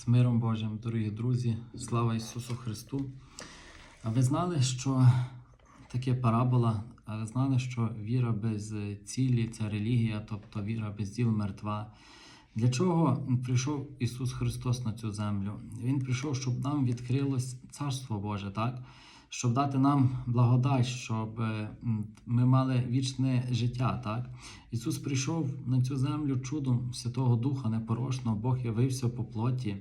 З миром Божим, дорогі друзі, слава Ісусу Христу. А ви знали, що таке парабола, а ви знали, що віра без цілі це релігія, тобто віра без діл мертва. Для чого прийшов Ісус Христос на цю землю? Він прийшов, щоб нам відкрилось Царство Боже, так? Щоб дати нам благодать, щоб е, ми мали вічне життя. Так? Ісус прийшов на цю землю чудом Святого Духа непорочного, Бог явився по плоті.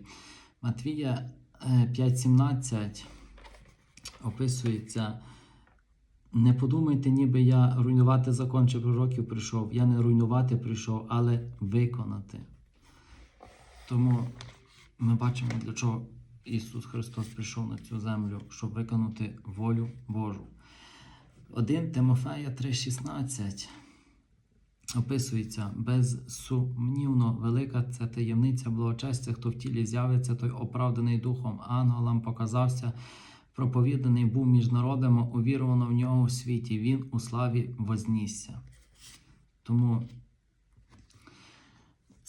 Матвія е, 5,17 описується. Не подумайте, ніби я руйнувати закон чи пророків прийшов. Я не руйнувати прийшов, але виконати. Тому ми бачимо, для чого Ісус Христос прийшов на цю землю, щоб виконати волю Божу. 1 Тимофея 3,16 описується безсумнівно велика це таємниця благочестя, хто в тілі з'явиться, той оправданий духом ангелам показався, проповіданий був між народами, увірувано в нього у світі. Він у славі вознісся. Тому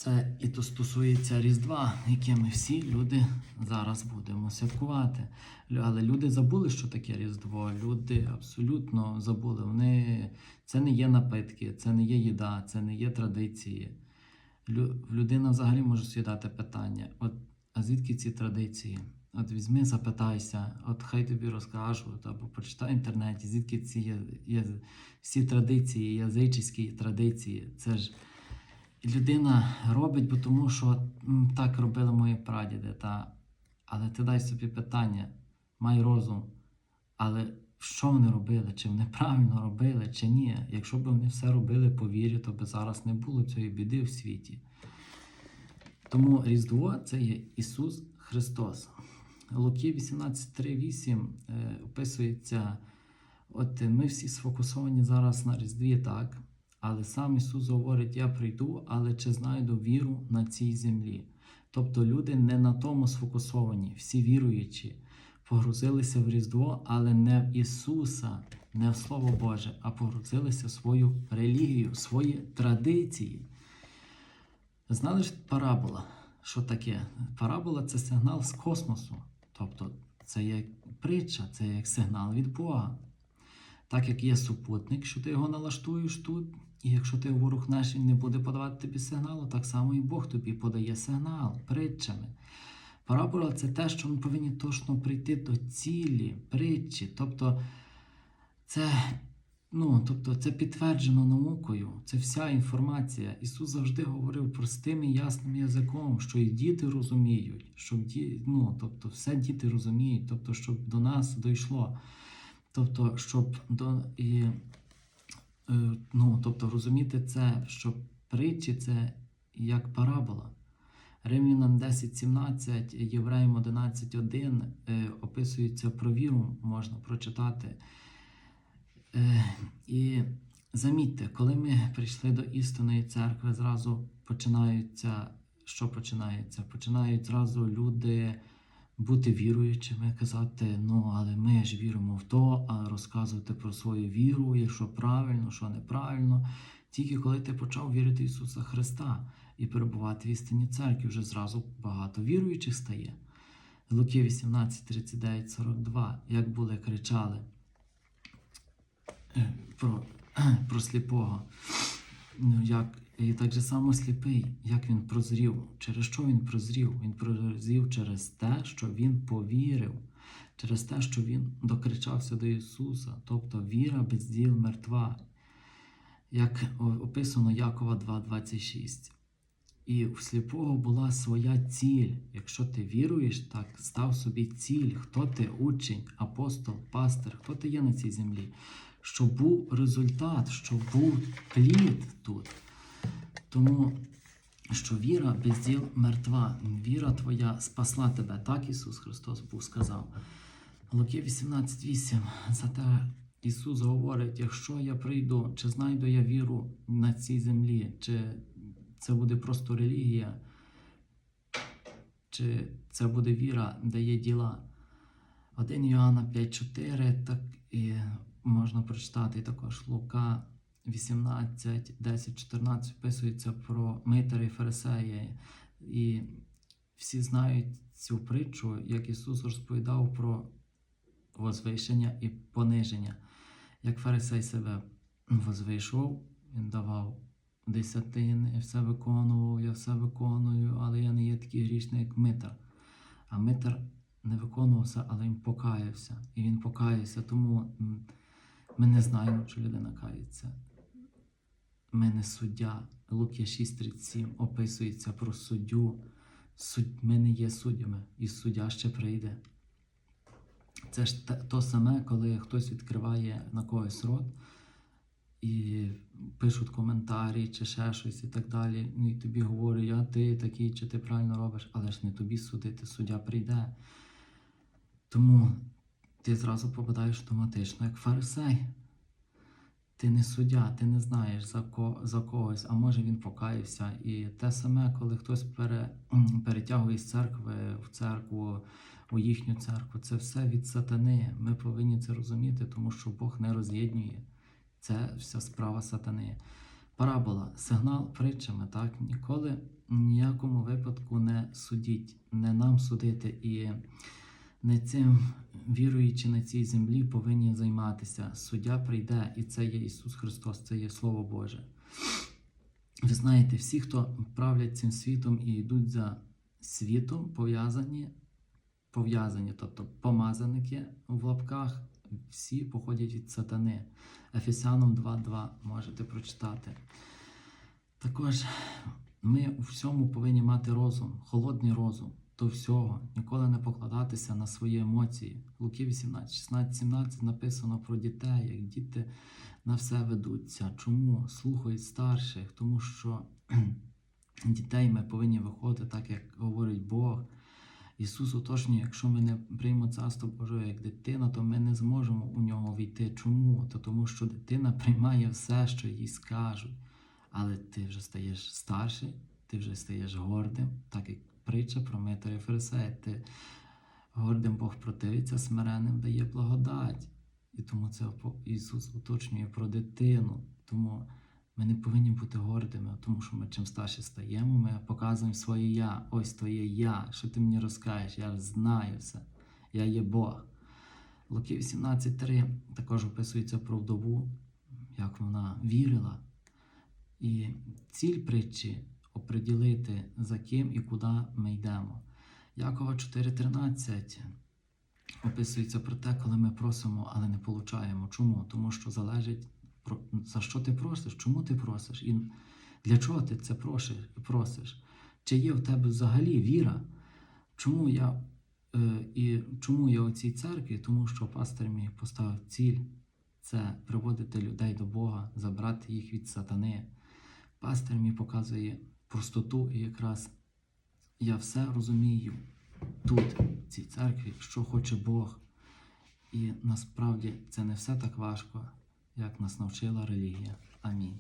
це і то стосується Різдва, яке ми всі люди зараз будемо святкувати. Але люди забули, що таке Різдво. Люди абсолютно забули. Вони це не є напитки, це не є їда, це не є традиції. Лю... Людина взагалі може собі дати питання: от, а звідки ці традиції? От візьми, запитайся, от хай тобі розкажуть, або почитай в інтернеті, звідки ці є, є всі традиції, язичські традиції. Це ж людина робить, бо тому що так робили мої прадіди. Та... Але ти дай собі питання, май розум. Але що вони робили? Чи вони правильно робили, чи ні? Якщо б вони все робили по вірі, то би зараз не було цієї біди в світі. Тому Різдво це є Ісус Христос. Луки 18.3.8 е, описується, от ми всі сфокусовані зараз на Різдві, так? Але сам Ісус говорить: Я прийду, але чи знайду віру на цій землі? Тобто люди не на тому сфокусовані, всі віруючі, погрузилися в Різдво, але не в Ісуса, не в Слово Боже, а погрузилися в свою релігію, в свої традиції. Знали ж парабола? Що таке? Парабола це сигнал з космосу. Тобто це є притча, це як сигнал від Бога. Так як є супутник, що ти його налаштуєш тут, і якщо ти його рухнеш, він не буде подавати тобі сигналу, так само і Бог тобі подає сигнал притчами. Парабола це те, що ми повинні точно прийти до цілі, притчі. Тобто це, ну, тобто це підтверджено наукою, це вся інформація. Ісус завжди говорив простим і ясним язиком, що і діти розуміють, щоб ді, ну, тобто все діти розуміють, тобто, щоб до нас дійшло. Тобто, щоб до і, е, ну, тобто розуміти це, що притчі це як парабола. Римлянам 10.17, Євреям 11.1 е, описується про віру, можна прочитати. Е, і замітьте, коли ми прийшли до істинної церкви, зразу починаються, що починається? Починають зразу люди бути віруючими, казати, ну, але ми ж віримо в то, а розказувати про свою віру, і що правильно, що неправильно. Тільки коли ти почав вірити в Ісуса Христа і перебувати в істинній церкві, вже зразу багато віруючих стає. Луки 18, 39, 42, як були кричали е, про, про сліпого. Ну, як, і так же само сліпий, як він прозрів. Через що він прозрів? Він прозрів через те, що він повірив, через те, що він докричався до Ісуса, тобто віра без діл мертва, як описано Якова 2,26. І в сліпого була своя ціль. Якщо ти віруєш, так став собі ціль, хто ти учень, апостол, пастир, хто ти є на цій землі, щоб був результат, щоб був плід тут. Тому що віра без діл мертва, віра твоя спасла тебе. Так Ісус Христос був сказав. Луки 18.8. Зате Ісус говорить: якщо я прийду, чи знайду я віру на цій землі, чи це буде просто релігія, чи це буде віра, де є діла. 1 Іоанна 5.4, так і можна прочитати також Лука 18, 10, 14 вписується про митаря і фарисея. І всі знають цю притчу, як Ісус розповідав про возвишення і пониження. Як фарисей себе возвийшов, він давав десятини, все виконував, я все виконую, але я не є такий грішний, як Митар. А Митар не виконувався, але він покаявся. І він покаявся, тому ми не знаємо, чи людина кається. Ми не суддя. Луки 6.37 описується про суддю. Суд... Ми не є суддями, і суддя ще прийде. Це ж то саме, коли хтось відкриває на когось рот і пишуть коментарі чи ще щось і так далі. Ну, і тобі говорять, а ти такий, чи ти правильно робиш, але ж не тобі судити, суддя прийде. Тому ти зразу попадаєш автоматично, як фарисей. Ти не суддя, ти не знаєш за, ко, за когось, а може він покаявся. І те саме, коли хтось пере, перетягує з церкви в церкву, у їхню церкву, це все від сатани. Ми повинні це розуміти, тому що Бог не роз'єднує. Це вся справа сатани. Парабола, сигнал притчами, так? Ніколи ніякому випадку не судіть, не нам судити. І не цим віруючи на цій землі повинні займатися. Суддя прийде, і це є Ісус Христос, це є Слово Боже. Ви знаєте, всі, хто правлять цим світом і йдуть за світом, пов'язані, пов'язані, тобто помазаники в лапках, всі походять від сатани. Ефесянам 2.2 можете прочитати. Також ми у всьому повинні мати розум, холодний розум до всього, ніколи не покладатися на свої емоції. Луки 18, 16, 17 написано про дітей, як діти на все ведуться. Чому слухають старших? Тому що дітей ми повинні виходити так, як говорить Бог. Ісус уточнює, якщо ми не приймемо царство Боже як дитина, то ми не зможемо у нього війти. Чому? То тому що дитина приймає все, що їй скажуть. Але ти вже стаєш старший, ти вже стаєш гордим, так як притча про Митаря Фарисея. Гордим Бог противиться, смиренним дає благодать. І тому це Ісус уточнює про дитину. Тому ми не повинні бути гордими, тому що ми чим старше стаємо, ми показуємо своє я. Ось твоє я. Що ти мені розкажеш? Я знаю все. Я є Бог. Луки 18.3 також описується про вдову, як вона вірила. І ціль притчі оприділити, за ким і куди ми йдемо. Якова 4.13 описується про те, коли ми просимо, але не получаємо. Чому? Тому що залежить за що ти просиш, чому ти просиш, і для чого ти це просиш? просиш? Чи є в тебе взагалі віра? Чому я е, і чому я у цій церкві? Тому що пастор мій поставив ціль це приводити людей до Бога, забрати їх від сатани. Пастор мій показує простоту, і якраз я все розумію тут, в цій церкві, що хоче Бог. І насправді це не все так важко, як нас навчила релігія. Амінь.